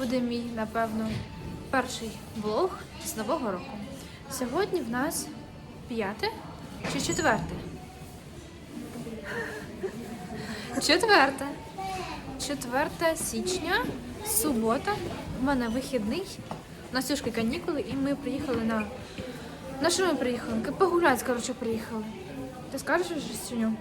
буде мій, напевно, перший влог з нового року. Сьогодні в нас п'яте чи четверте? Четверте. 4 січня, субота. У мене вихідний. У нас Юшки канікули, і ми приїхали на. На що ми приїхали? Погуляти, коротше, приїхали. Ти скажеш щось Сюню?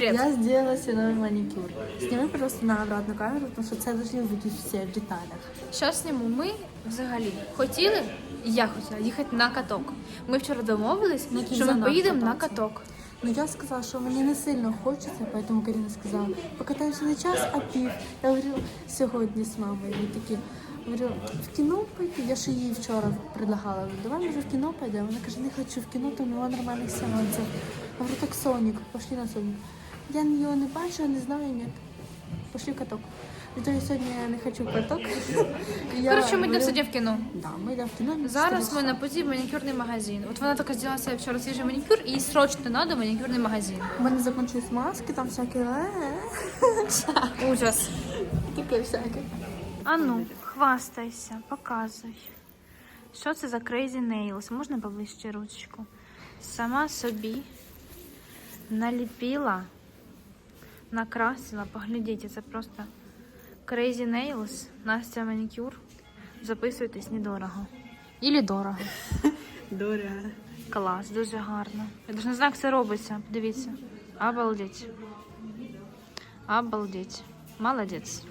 Привет. Я сделала себе новый маникюр. Сними, пожалуйста, на обратную камеру, потому что це должны бути все в деталях. Зараз зніму. Ми взагалі хотіли, я хотіла їхати на каток. Ми вчора домовились, На який що ми занадто поїдемо на кататися? каток. Но я сказала, что мне не сильно хочется, поэтому Карина сказала, покатаемся не час, а пів. Я говорю, сьогодні з мамою. Ми такі, говорю, в кіно пойти. Я ж їй вчора предлагала. Говорю, давай може в кіно пойдемо. Вона каже, не хочу в кіно, там нема нормальних сеансів. Я говорю, так Сонік, пошли на Сонік. Я його не бачу, не знаю, ні. Пошли в каток. Відтоді сьогодні я не хочу каток. Коротше, ми йдемо говорю, в кіно. Да, ми йдемо в кіно. Зараз ми на путі в манікюрний магазин. От вона тільки зробила себе вчора свіжий манікюр і їй срочно треба манікюрний магазин. У мене закінчились маски, там всякі Ужас. таке всяке. А ну, хвастайся, показуй. Що це за Crazy Nails? Можна поближче ручку? Сама собі наліпила, накрасила. Поглядіть, це просто Crazy Nails, Настя манікюр. Записуйтесь недорого. Ілі дорого. Доря. Клас, дуже гарно. Я навіть не знаю, як це робиться. Дивіться. Обалдеть. Обалдеть. Молодець.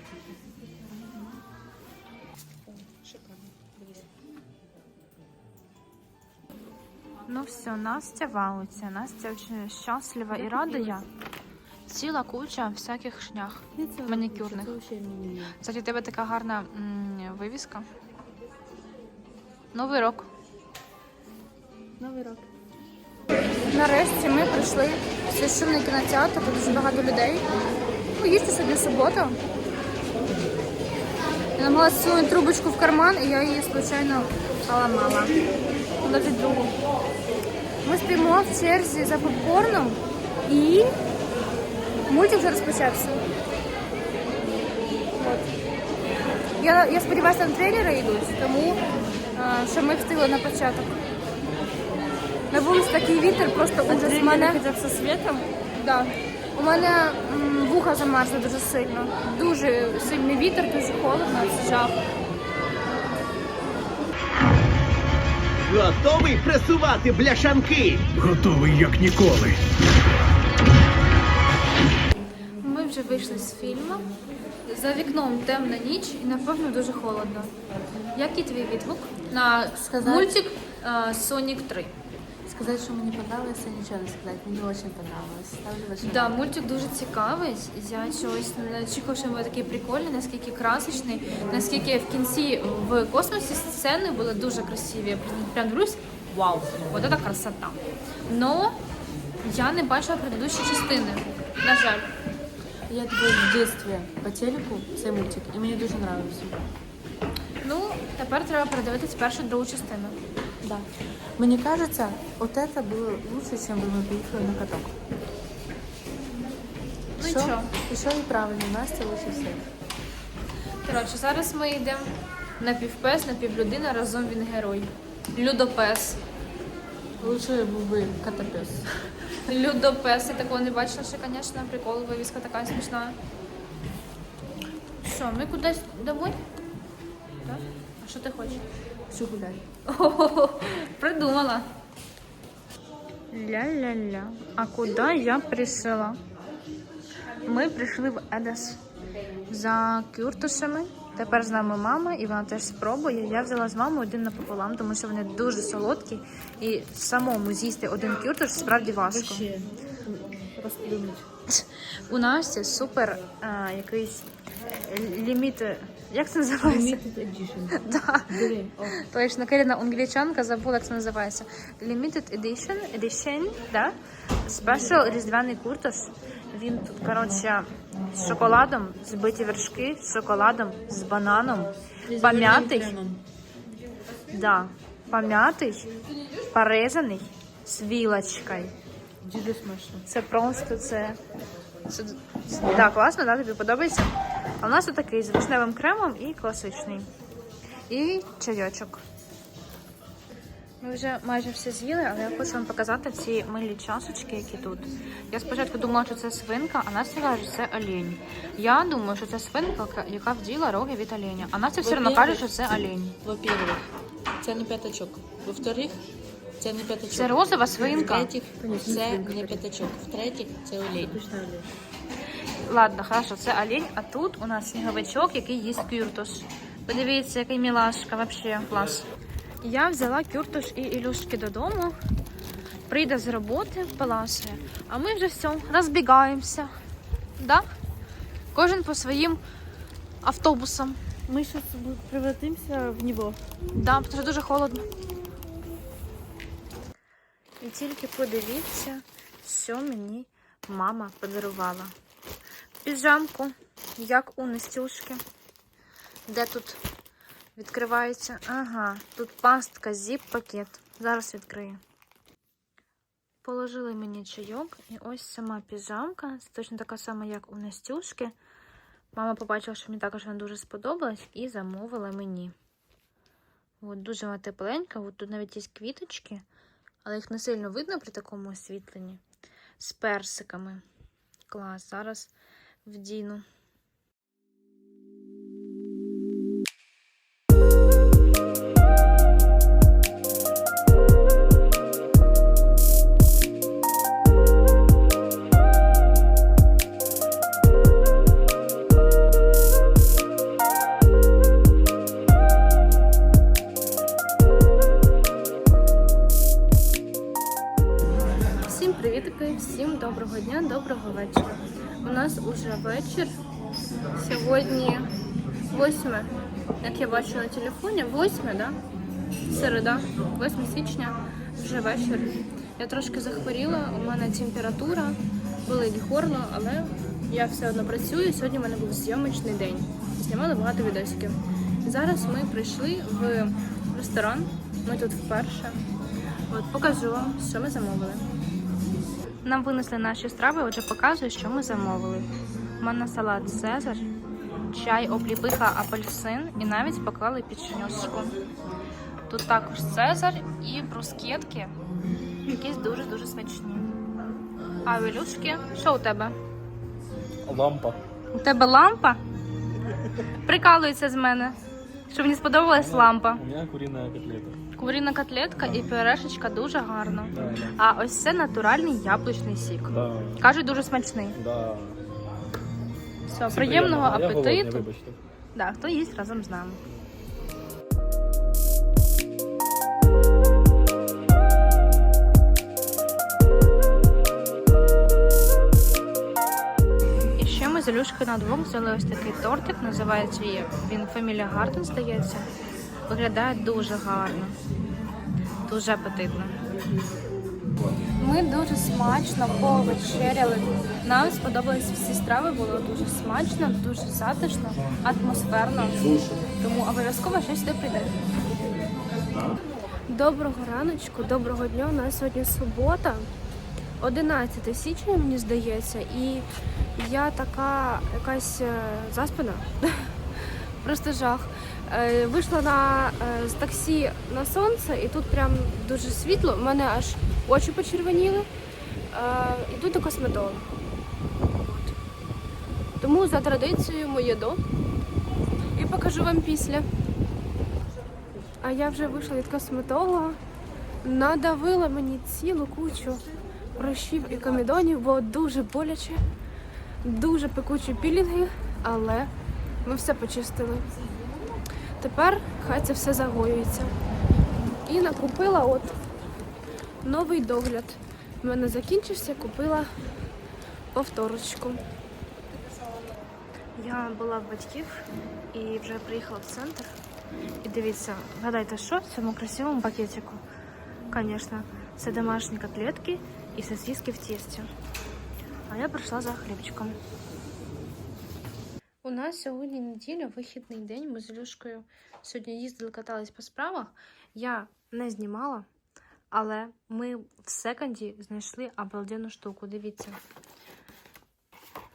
Ну все, Настя валиться. Настя очень щаслива і рада я. Ціла куча всяких шнях. Манікюрних. Кстати, у тебе така гарна м, вивіска. Новий рок. Новий рок. Нарешті ми прийшли в шумний кінотеатр, тут дуже багато людей. Ну, їсти сьогодні субота. Я намагалася всунути трубочку в карман, і я її случайно поламала. Навіть другу. Ми стоїмо в черзі за попкорном і мультик вже розпочався. От. Я, я сподіваюся, там трейлери йдуть, тому а, що ми встигли на початок. На вулиці такий вітер, просто ужас. У мене, зі світом? да. У мене м, вуха замерзли дуже сильно. Дуже сильний вітер, дуже холодно, це жах. Готовий пресувати бляшанки? Готовий як ніколи. Вже вийшли з фільму. За вікном темна ніч і напевно дуже холодно. Який твій відгук на Сказати- мультик е, Сонік 3? Сказати, що мені подобається, нічого не сказати. Мені дуже. Ставлю ваше. Да, мультик дуже цікавий. Я чогось не очікувала, що він буде такий прикольний, наскільки красочний, наскільки в кінці в космосі сцени були дуже красиві. Я прям- прям дивлюсь, вау, от це красота. Но я не бачила предыдущі частини. На жаль. Я дивилась в дитинстві по телеку цей мультик, і мені дуже подобався. Ну, тепер треба передивитись першу другу частину. Да. Мені кажеться, от це було лучше, ніж би ми поїхали на каток. Ну і що? І що і правильно, Настя лучше всіх. Коротше, зараз ми йдемо на півпес, на півлюдина, разом він герой. Людопес. Лучше був би котопес. Людопес, я такого не бачила ще, звісно, прикол, вивіска така смішна. Що, ми кудись домой? Так? А що ти хочеш? Всю гуляй. О, придумала. Ля-ля-ля. А куди я прийшла? Ми прийшли в Едес за кюртушами. Тепер з нами мама, і вона теж спробує. Я взяла з мамою один напополам, тому що вони дуже солодкі. І самому з'їсти один кюртуш справді важко. У Насті супер а, якийсь е, ліміт. Як це називається? Limited edition. Да. Точно, корінна англічанка, забула, як це називається. Limited Edition, edition, да? Special різдвяний куртош. Він тут, коротше, з шоколадом, збиті вершки, з шоколадом, з бананом, пом'ятий, да, пом'ятий, порезаний з вілочкою. Дуже смачно. Це просто це Це, це- да, класно, да, тобі подобається. А у нас отакий з вишневим кремом і класичний. І чайочок. Ми вже майже все з'їли, але я хочу вам показати ці милі чашечки, які тут. Я спочатку думала, що це свинка, а Настя каже, що це олень. Я думаю, що це свинка, яка- вділа роги від оленя. А Настя все одно каже, що це олень. Во-первых, це не п'ятачок. Во-вторых, це не п'ятачок. Це розова свинка. В-третіх, це не п'ятачок. В-третіх, це олень. Ладно, хорошо, це олень, а тут у нас сніговичок, який їсть кюртуш. Подивіться, який мілашка, вообще клас. Я взяла кюртуш і Ілюшки додому. Прийде з роботи, поласує. А ми вже все, розбігаємося. Да? Кожен по своїм автобусам. Мы сейчас превратимся в него. Да, тому що дуже холодно. І тільки подивіться, що мені мама подарувала. Піжамку, як у Настюшки. Де тут відкривається? Ага, тут пастка, зіп-пакет. Зараз відкрию. Положили мені чайок, і ось сама піжамка. Це точно така сама, як у Настюшки. Мама побачила, що мені також вона дуже сподобалась, і замовила мені. От, дуже вона тепленька, от тут навіть є квіточки, але їх не сильно видно при такому освітленні. З персиками. Клас, зараз вдіну. Доброго дня, доброго вечора. У нас уже вечір. Сьогодні 8, як я бачу на телефоні, 8, да? Середа, 8 січня, вже вечір. Я трошки захворіла, у мене температура, болить горло, але я все одно працюю. Сьогодні в мене був зйомочний день. Знімали багато відосиків. Зараз ми прийшли в ресторан. Ми тут вперше. От покажу вам, що ми замовили. Нам винесли наші страви, отже показую, що ми замовили. У мене салат Цезар, чай обліпиха апельсин і навіть поклали печенюшку. Тут також Цезар і брускетки, якісь дуже-дуже смачні. А у Ілюшки, що у тебе? Лампа. У тебе лампа? Прикалується з мене. Що мені сподобалась лампа. У меня куриная котлета. Куріна котлетка і пюрешечка дуже гарно. А ось це натуральний яблучний сік. Кажуть, дуже смачний. Все, приємного. Апетиту. Да, хто їсть разом з нами. З Ілюшкою на двох взяли ось такий тортик, називається він Фамілія Гарден, здається. Виглядає дуже гарно, дуже апетитно. Ми дуже смачно повечеряли. Нам сподобались всі страви, було дуже смачно, дуже затишно, атмосферно. Тому обов'язково щось сюди прийде. Доброго раночку, доброго дня. У нас сьогодні субота, 11 січня, мені здається, і я така якась е, заспана. Просто жах. Е, Вийшла на, е, з таксі на сонце, і тут прям дуже світло. У мене аж очі почервоніли. Е, Іду до косметолога. Тому за традицією моє до. І покажу вам після. А я вже вийшла від косметолога, надавила мені цілу кучу прощів і комідонів, бо дуже боляче, дуже пекучі пілінги, але ми все почистили. Тепер хай це все загоюється. І накупила от новий догляд. У мене закінчився, купила повторочку. Я була в батьків і вже приїхала в центр. І дивіться, гадайте, що в цьому красивому пакетику? Звісно, це домашні котлетки і сосиски в тісті. А я прийшла за хлібчиком. У нас сьогодні неділя, вихідний день. Ми з Ілюшкою сьогодні їздили, катались по справах. Я не знімала, але ми в секонді знайшли обалденну штуку. Дивіться.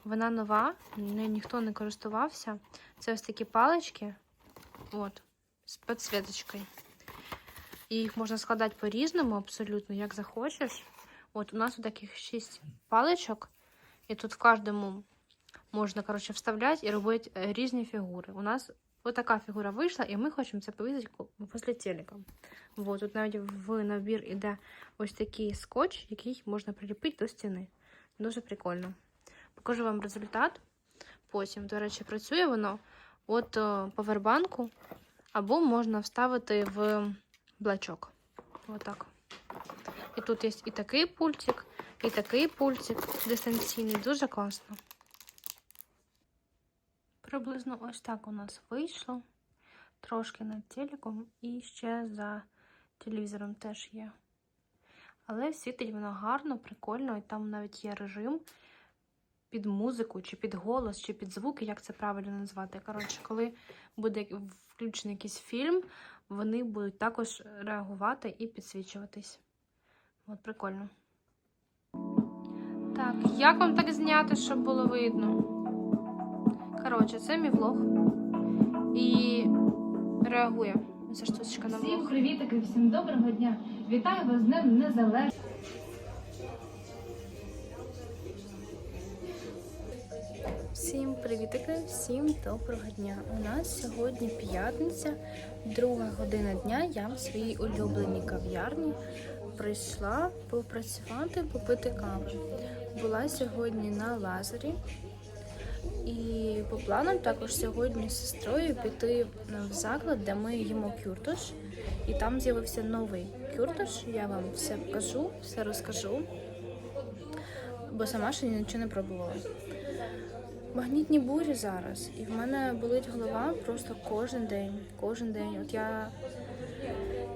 Вона нова, нею ніхто не користувався. Це ось такі палички. От, з підсвіточкою. І їх можна складати по-різному, абсолютно, як захочеш. От у нас таких шість паличок, і тут в кожному можна, коротше, вставляти і робити е, різні фігури. У нас отака фігура вийшла, і ми хочемо це повісити після телека. Вот, тут навіть в набір іде ось такий скотч, який можна приліпити до стіни. Дуже прикольно. Покажу вам результат. Потім, до речі, працює воно от е, повербанку, або можна вставити в блачок. Отак. І тут є і такий пультик, і такий пультик дистанційний. Дуже класно. Приблизно ось так у нас вийшло. Трошки над телеком і ще за телевізором теж є. Але світить воно гарно, прикольно, і там навіть є режим під музику, чи під голос, чи під звуки, як це правильно назвати. Коротше, коли буде включений якийсь фільм, вони будуть також реагувати і підсвічуватись. От прикольно. Так, як вам так зняти, щоб було видно? Коротше, це мій влог. І реагує ця штучка на влог. Всім привітики, всім доброго дня. Вітаю вас з Днем Незалежності. Всім привітики, всім доброго дня. У нас сьогодні п'ятниця, друга година дня. Я в своїй улюбленій кав'ярні прийшла попрацювати, попити каву. Була сьогодні на лазері. І по планам також сьогодні з сестрою піти в заклад, де ми їмо кюртош. І там з'явився новий кюртош. Я вам все покажу, все розкажу. Бо сама ще нічого не пробувала. Магнітні бурі зараз, і в мене болить голова просто кожен день. Кожен день. От я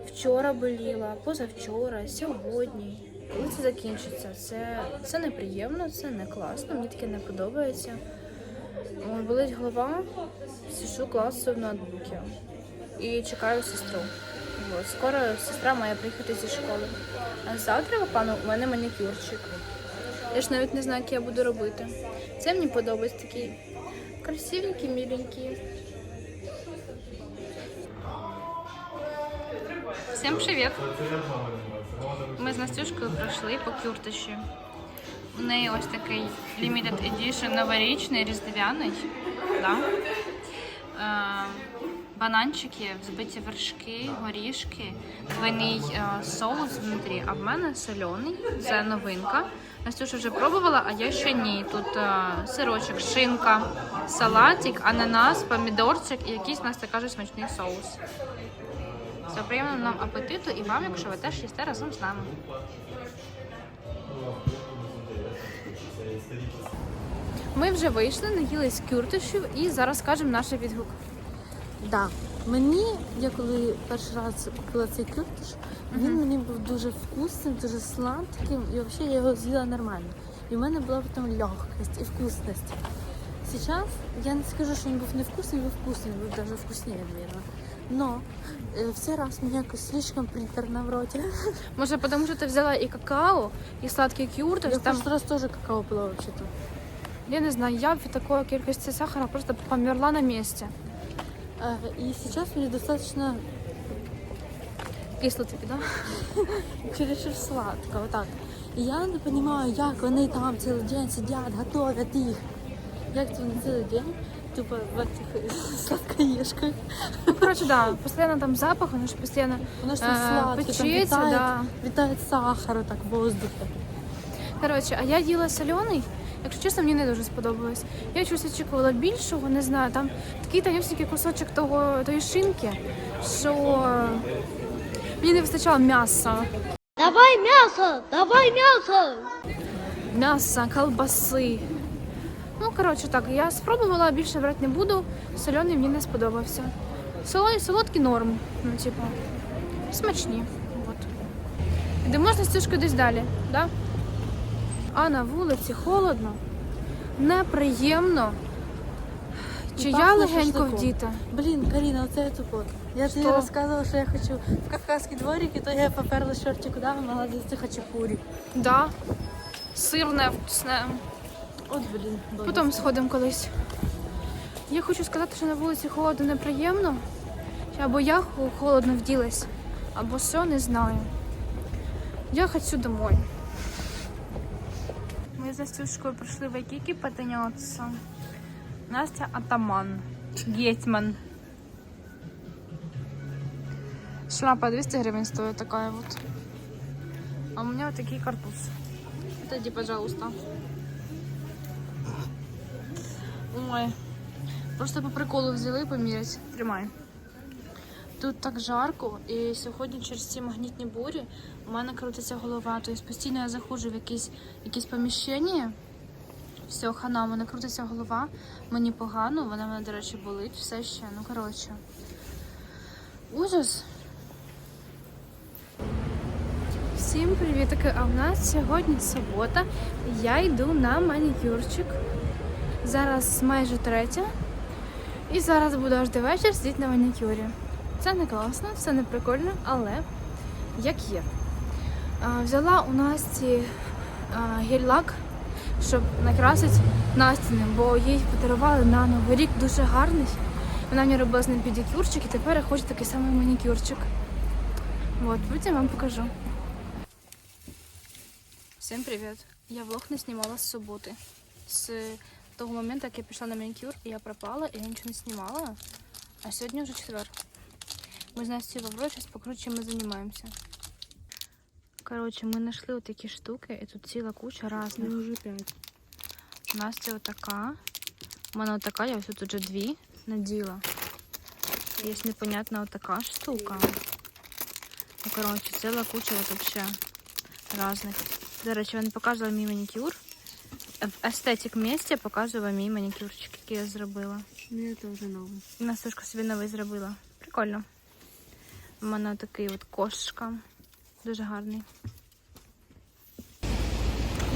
вчора боліла, позавчора, сьогодні. Коли це закінчиться? Це, це неприємно, це не класно, мені таке не подобається. Ой, болить голова, сижу класу в ноутбуці і чекаю сестру. От, скоро сестра має приїхати зі школи. А завтра, пану, у мене манікюрчик. Я ж навіть не знаю, як я буду робити. Це мені подобається такі красивенькі, міленькі. Всім привіт! Ми з Настюшкою пройшли по кюртиші. У неї ось такий limited edition новорічний, різдвяний. Да? Е, бананчики, взбиті вершки, горішки, двойний е, соус внутрі, а в мене соляний, це новинка. Настюша вже пробувала, а я ще ні. Тут е, сирочок, шинка, салатик, ананас, помідорчик і якийсь Настя каже смачний соус. Все, приємного нам апетиту і вам, якщо ви теж їсте разом з нами. Ми вже вийшли, наїлись кюртишів і зараз скажемо наш відгук. Да. Мені, я коли перший раз купила цей кюртиш, він мені був дуже вкусним, дуже сладким, і взагалі я його з'їла нормально. І в мене була потім легкость і вкусність. Сейчас я не скажу, що він був невкусний, він був вкусний, він був даже вкуснее, наверное Но э, в цей раз мені якось слишком приторно в роті. Може, тому що ти взяла і какао, і сладкий кюртиш, Я в там, прошлый раз тоже какао пила вообще-то. я не знаю, я від такої кількості сахара просто померла на місці. Э, И сейчас мне достаточно Кисло тобі, да? чересчур сладко, вот так. І я не розумію, як вони там цілий день сидять, готовят їх. Як це вони цілий день, тупо в этих сладкоежках. Ну, коротше, да, постійно там запах, воно ж постійно Воно ж там Е, сладке, там вітає, да. вітає сахар так в воздухі. Коротше, а я їла соляний. Якщо чесно, мені не дуже сподобалось. Я щось очікувала більшого, не знаю. Там такий тонюсенький кусочок того, тої шинки, що мені не вистачало м'яса. Давай мясо! Давай мясо! М'яса, колбаси. Ну, коротше, так, я спробувала, більше брати не буду. Соляний мені не сподобався. Солоний, солодкий норм. Ну, типу, смачні. От. Йдемо з Настюшкою десь далі, да? А на вулиці холодно, неприємно. Чи я легенько вдіта? Блін, Каріна, оце я тупо. Я тобі розказувала, що я хочу в кавказький дворик, і то я поперла шорті куди, молодець, ти хачапурі. Да. Сирне, вкусне. От, блін. Потім сходимо колись. Я хочу сказати, що на вулиці холодно неприємно. Або я холодно вділась, або що, не знаю. Я хочу домой. Ми з Настюшкою прийшли в Айкікі потанятися. Настя атаман. Гетьман. Шляпа 200 гривен стоит такая вот. А у меня вот такие. Отойди, пожалуйста. Ой. Просто по приколу взяли поміряти. Тримай. Тут так жарко, і сьогодні через ці магнітні бурі у мене крутиться голова. Тобто постійно я заходжу в якісь, якісь поміщення. Все, хана, у мене крутиться голова, мені погано, вона мене, до речі, болить, все ще. Ну, коротше. Ужас. Всім привітки! А в нас сьогодні субота. Я йду на манікюрчик. Зараз майже третя. І зараз буду аж до вечора сидіти на манікюрі. Це не класно, це не прикольно, але як є. Взяла у Насті гель-лак, щоб накрасити Настіним, бо їй подарували на Новий рік дуже гарний. Вона мені робила з ним педикюрчик і тепер я хочу такий самий манікюрчик. От, потім вам покажу. Всім привіт! Я влог не знімала з суботи. З того моменту, як я пішла на манікюр, я пропала, і я нічого не знімала. А сьогодні вже четвер. Ми з Настю Ваврою зараз покажу, чим ми займаємося. Коротше, ми знайшли отакі штуки, і тут ціла куча різних. вже п'ять. Настя отака. У мене отака, я ось тут вже дві наділа. Є непонятна отака штука. Ну, коротше, ціла куча от вообще різних. До речі, я не показувала мій манікюр. В естетик місці показую вам мій манікюрчик, який я зробила. Мені це вже нове. Настюшка собі новий зробила. Прикольно. У мене такий от кошечка. Дуже гарний.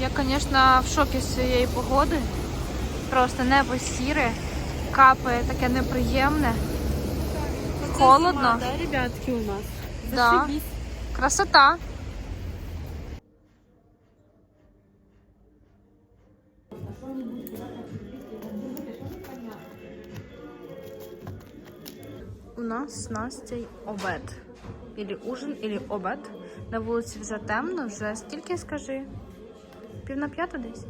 Я, звісно, в шокі з цієї погоди. Просто небо сіре, капає таке неприємне. Холодно. Да, ребятки у нас. Да. Красота. Нас Настей обед. Ілі ужин, ілі обед. На вулиці вже темно, вже скільки скажи? Пів на п'яту десь?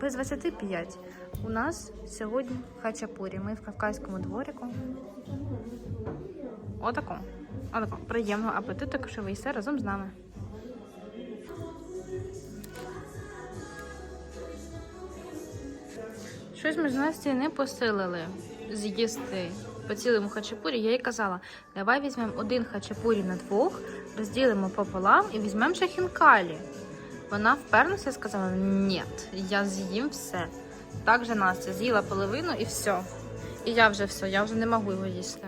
Без 25. У нас сьогодні хачапурі. Ми в Кавказькому дворику. Отако. Отако. Приємного апетиту, якщо ви їсте разом з нами. Щось ми з Настю не посилили з'їсти по цілому хачапурі. Я їй казала, давай візьмемо один хачапурі на двох, розділимо пополам і візьмемо ще хінкалі. Вона вперлася і сказала, ні, я з'їм все. Так же Настя з'їла половину і все. І я вже все, я вже не можу його їсти.